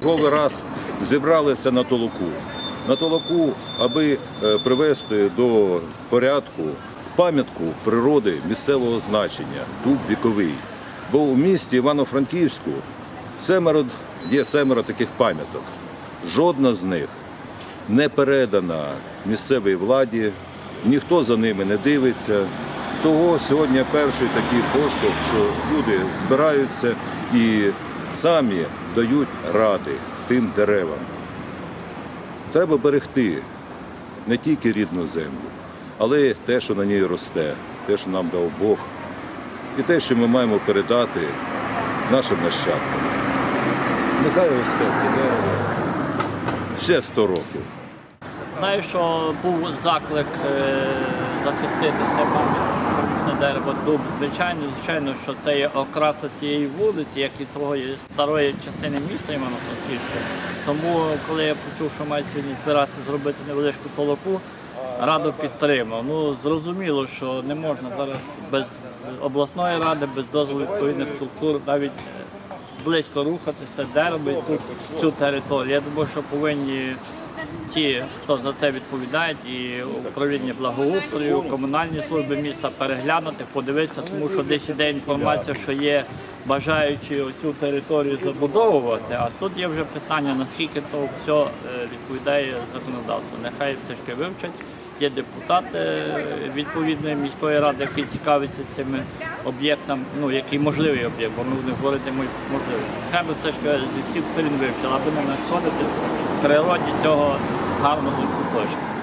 Черговий раз зібралися на толоку. На толоку, аби е, привести до порядку пам'ятку природи місцевого значення, дуб віковий. Бо у місті Івано-Франківську семеро, є семеро таких пам'яток. Жодна з них не передана місцевій владі, ніхто за ними не дивиться. Того сьогодні перший такий поштовх, що люди збираються і самі дають ради тим деревам. Треба берегти не тільки рідну землю, але й те, що на ній росте, те, що нам дав Бог, і те, що ми маємо передати нашим нащадкам. Нехай росте це дерево ще 100 років. Знаю, що був заклик захистити це пам'ятне дерево дуб. Звичайно, звичайно, що це є окраса цієї вулиці, як і свої старої частини міста Івано-Франківська. Тому, коли я почув, що мають сьогодні збиратися зробити невеличку толоку, раду підтримав. Ну зрозуміло, що не можна зараз без обласної ради, без дозволу відповідних структур навіть близько рухатися і тут цю територію. Я думаю, що повинні ті, хто за це відповідають, і управління благоустрою, комунальні служби міста переглянути, подивитися, тому що десь іде інформація, що є бажаючі цю територію забудовувати. А тут є вже питання, наскільки то все е, відповідає законодавству. Нехай все ж таки вивчать. Є депутати е, відповідної міської ради, які цікавляться цими об'єктами, ну який можливий об'єкт, бо ми не говорити можливо. Хай би це що зі всіх сторін вивчили, аби не нашкодити природі цього гарного куточка.